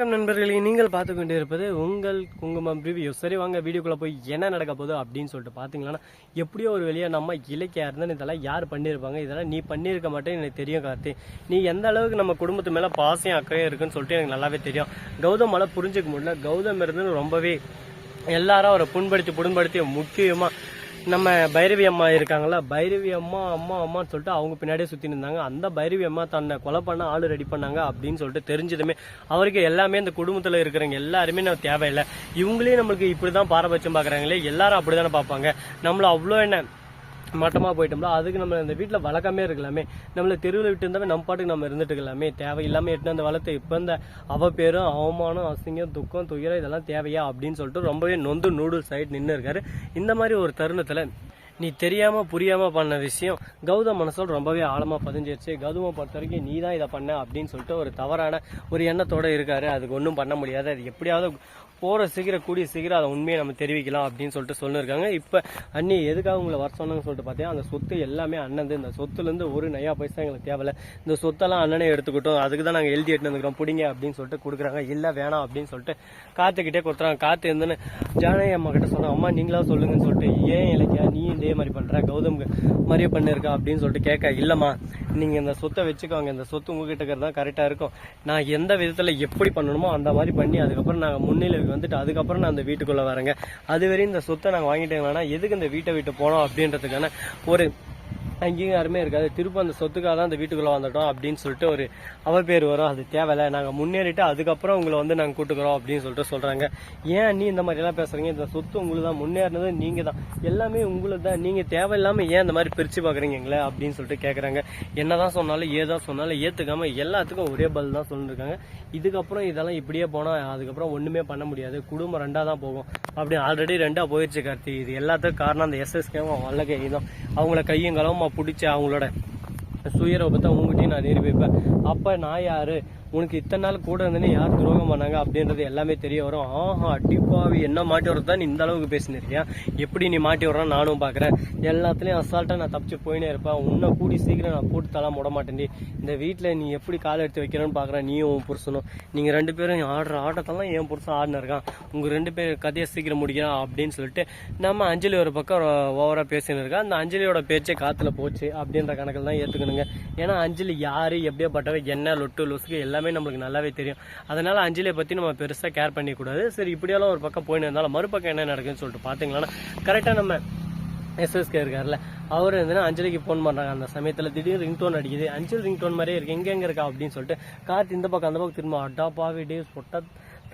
வணக்கம் நண்பர்களே. நீங்கள் பார்த்து கொண்டு இருப்பது உங்கள் குங்குமம் ரிவ்யூ. சரி வாங்க வீடியோக்குள்ளே போய் என்ன நடக்க போகுது அப்படின்னு சொல்லிட்டு பார்த்தீங்கன்னா எப்படியோ ஒரு வெளியே நம்ம இலக்கியா இருந்தால் இதெல்லாம் யார் பண்ணியிருப்பாங்க? இதெல்லாம் நீ பண்ணியிருக்க மாட்டேன்னு எனக்கு தெரியும் கார்த்தி. நீ எந்த அளவுக்கு நம்ம குடும்பத்து மேலே பாசம் அக்கறையும் இருக்குன்னு சொல்லிட்டு எனக்கு நல்லாவே தெரியும். கௌதம் மலை புரிஞ்சுக்க முடியல. கௌதம் இருந்து ரொம்பவே எல்லாரும் அவரை புண்படுத்தி புண்படுத்தி முக்கியமாக நம்ம பைரவி அம்மா இருக்காங்களா பைரவி அம்மா அம்மா அம்மான்னு சொல்லிட்டு அவங்க பின்னாடியே சுற்றி இருந்தாங்க. அந்த பைரவி அம்மா தன்னை கொலை பண்ண ஆள் ரெடி பண்ணாங்க அப்படின்னு சொல்லிட்டு தெரிஞ்சதுமே அவருக்கு எல்லாமே இந்த குடும்பத்தில் இருக்கிறவங்க எல்லாருமே நம்ம தேவையில்லை. இவங்களே நம்மளுக்கு இப்படி தான் பாரபட்சம் பார்க்குறாங்களே எல்லாரும் அப்படி தானே பார்ப்பாங்க. நம்மளை அவ்வளோ என்ன மட்டமாக போயிட்டோம்ல அதுக்கு நம்ம இந்த வீட்டில் வழக்கமே இருக்கலாமே. நம்மள தெருவில் விட்டு இருந்தாவே நம்ம பாட்டுக்கு நம்ம இருந்துட்டு இருக்கலாமே தேவையில்லாமல் எட்டு அந்த வளர்த்து இப்போ இந்த அவ பேரும் அவமானம் அசிங்கம் துக்கம் துயரம் இதெல்லாம் தேவையா அப்படின்னு சொல்லிட்டு ரொம்பவே நொந்து நூடுல்ஸ் ஆகிட்டு நின்று இருக்காரு இந்த மாதிரி ஒரு தருணத்தில் நீ தெரியாம புரியாம பண்ண விஷயம். கௌதம் மனசில் ரொம்பவே ஆழமா பதிஞ்சிருச்சு. கௌதமை பொறுத்த வரைக்கும் நீ தான் இதை பண்ண அப்படின்னு சொல்லிட்டு ஒரு தவறான ஒரு எண்ணத்தோட இருக்காரு. அதுக்கு ஒன்றும் பண்ண முடியாது. அது எப்படியாவது போகிற சீக்கிரம் கூடிய சீக்கிரம் அதை உண்மையை நம்ம தெரிவிக்கலாம் அப்படின்னு சொல்லிட்டு சொல்லியிருக்காங்க இப்போ அண்ணி எதுக்காக உங்களை வர சொன்னாங்கன்னு சொல்லிட்டு பார்த்தீங்கன்னா அந்த சொத்து எல்லாமே அண்ணன் இந்த சொத்துலேருந்து ஒரு நயா பைசா எங்களுக்கு தேவையில்ல. இந்த சொத்தெல்லாம் அண்ணனே எடுத்துக்கிட்டோம். அதுக்கு தான் நாங்கள் எழுதி எடுத்து வந்துக்கிறோம் பிடிங்க அப்படின்னு சொல்லிட்டு கொடுக்குறாங்க. இல்லை வேணாம் அப்படின்னு சொல்லிட்டு காத்துக்கிட்டே கொடுத்துறாங்க. காத்து இருந்துன்னு ஜானகி அம்மா கிட்ட சொன்னாங்க அம்மா நீங்களா சொல்லுங்கன்னு சொல்லிட்டு ஏன் இலக்கியா நீ இதே மாதிரி பண்ணுறா கௌதம் மாதிரியே பண்ணிருக்கா அப்படின்னு சொல்லிட்டு கேட்க இல்லைம்மா நீங்கள் இந்த சொத்தை வச்சுக்கோங்க இந்த சொத்து உங்ககிட்ட இருக்கிறது தான் கரெக்டாக இருக்கும். நான் எந்த விதத்தில் எப்படி பண்ணணுமோ அந்த மாதிரி பண்ணி அதுக்கப்புறம் நாங்கள் முன்னிலைக்கு வந்துட்டு அதுக்கப்புறம் நான் அந்த வீட்டுக்குள்ளே வரேங்க. அதுவரையும் இந்த சொத்தை நாங்கள் வாங்கிட்டேங்கன்னா எதுக்கு இந்த வீட்டை விட்டு போனோம் அப்படின்றதுக்கான ஒரு அங்கேயும் யாருமே இருக்காது. திரும்ப அந்த சொத்துக்காக தான் அந்த வீட்டுக்குள்ள வந்துட்டோம் அப்படின்னு சொல்லிட்டு ஒரு அவ பேர் வரும். அது தேவையில்ல. நாங்கள் முன்னேறிட்டு அதுக்கப்புறம் உங்களை வந்து நாங்கள் கூட்டுக்கிறோம் அப்படின்னு சொல்லிட்டு சொல்கிறாங்க ஏன் நீ இந்த மாதிரிலாம் பேசுகிறீங்க இந்த சொத்து உங்களுக்கு தான். முன்னேறினது நீங்கள் தான். எல்லாமே உங்களுக்கு தான். நீங்கள் தேவையில்லாமல் ஏன் இந்த மாதிரி பிரிச்சு பார்க்குறீங்க எங்களை அப்படின்னு சொல்லிட்டு கேக்குறாங்க. என்னதான் சொன்னாலும் ஏதான் சொன்னாலும் ஏற்றுக்காமல் எல்லாத்துக்கும் ஒரே பதில் தான் சொல்லிருக்காங்க. இதுக்கப்புறம் இதெல்லாம் இப்படியே போனால் அதுக்கப்புறம் ஒன்றுமே பண்ண முடியாது. குடும்பம் ரெண்டாக தான் போகும். அப்படி ஆல்ரெடி ரெண்டாக போயிடுச்சு கார்த்தி. இது எல்லாத்துக்கும் காரணம் அந்த எஸ்எஸ்கேவும் வல்லகை தான் அவங்கள கையும் களவுமா பிடிச்சி அவங்களோட சுயரூபத்தை உங்ககிட்டயும் நான் நிரூபிப்பேன். அப்ப நான் யாரு? உனக்கு இத்தனை நாள் கூட இருந்தேன்னு யார் துரோகம் பண்ணாங்க அப்படின்றது எல்லாமே தெரிய வரும். ஆஹா அடிப்பாவி என்ன மாட்டி வரதான் நீ இந்த அளவுக்கு பேசினிருக்கியா? எப்படி நீ மாட்டி வர்றான்னு நானும் பார்க்குறேன் எல்லாத்துலேயும் அசால்ட்டாக நான் தப்பிச்சு போயினே இருப்பேன். உன்னை கூடி சீக்கிரம் நான் போட்டு தலாம் விட மாட்டேன்டி இந்த வீட்டில் நீ எப்படி கால் எடுத்து வைக்கிறேன்னு பார்க்குறேன் நீயும் உன் புருஷனும். நீங்கள் ரெண்டு பேரும் ஆடுற ஆட்டத்தெல்லாம் என் புருஷன் ஆடினு இருக்கான். உங்கள் ரெண்டு பேர் கதையை சீக்கிரம் முடிக்கிறான் அப்படின்னு சொல்லிட்டு நம்ம அஞ்சலி ஒரு பக்கம் ஓவராக பேசின்னு இருக்கா. அந்த அஞ்சலியோட பேச்சே காற்றுல போச்சு அப்படின்ற கணக்கில் தான் ஏற்றுக்கணுங்க ஏன்னா அஞ்சலி யார்? எப்படியோ பட்டவை என்ன? லொட்டு லொசுக்கு எல்லாம் எல்லாமே நம்மளுக்கு நல்லாவே தெரியும். அதனால அஞ்சலியை பற்றி நம்ம பெருசாக கேர் பண்ணிக்கூடாது. சரி இப்படியெல்லாம் ஒரு பக்கம் போயின்னு இருந்தாலும் மறுபக்கம் என்ன நடக்குதுன்னு சொல்லிட்டு பாத்தீங்களா கரெக்டாக நம்ம எஸ்எஸ்கே இருக்கார்ல அவர் வந்து அஞ்சலிக்கு ஃபோன் பண்ணுறாங்க அந்த சமயத்தில் திடீர்னு ரிங்டோன் அடிக்குது. அஞ்சல் ரிங்டோன் மாதிரியே இருக்கு. எங்கெங்கே இருக்கா? அப்படின்னு சொல்லிட்டு கார்த்தி இந்த பக்கம் அந்த பக்கம் திரும்ப அட்டா பாவி டே பொட்டா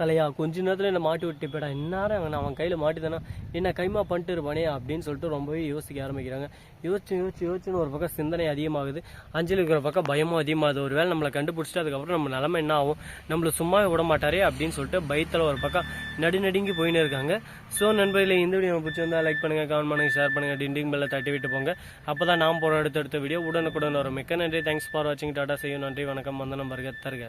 தலையா? கொஞ்ச நேரத்தில் என்ன மாட்டி விட்டு போயிடா. இந்நேரம் அவன் அவன் கையில் மாட்டிதானா? என்ன கைமா பண்ணிட்டு இருப்பானே அப்படின்னு சொல்லிட்டு ரொம்பவே யோசிக்க ஆரம்பிக்கிறாங்க. யோசிச்சு யோசிச்சு யோசிச்சுன்னு ஒரு பக்கம் சிந்தனை அதிகமாகுது. அஞ்சலி இருக்கிற பக்கம் பயமும் அதிகமாகுது. ஒரு வேளை நம்மளை கண்டுபிடிச்சிட்டு அதுக்கப்புறம் நம்ம நிலமை என்ன ஆகும்? நம்மளை சும்மா விட மாட்டாரே அப்படின்னு சொல்லிட்டு பயத்தில் ஒரு பக்கம் நடுநடுங்கி போயின்னு இருக்காங்க. ஸோ நண்பர்களே இந்த வீடியோ பிடிச்சிருந்தா லைக் பண்ணுங்க கமெண்ட் பண்ணுங்க ஷேர் பண்ணுங்க டிண்டிங் பெல்ல தட்டி விட்டு போங்க. அப்போ தான் நாம் போற அடுத்தடுத்த வீடியோ உடனுக்குடன் வரும். மிக்க நன்றி. தேங்க்ஸ் ஃபார் வாட்சிங் டாடா செய்யும் நன்றி வணக்கம். வந்தனம் வருக தருக.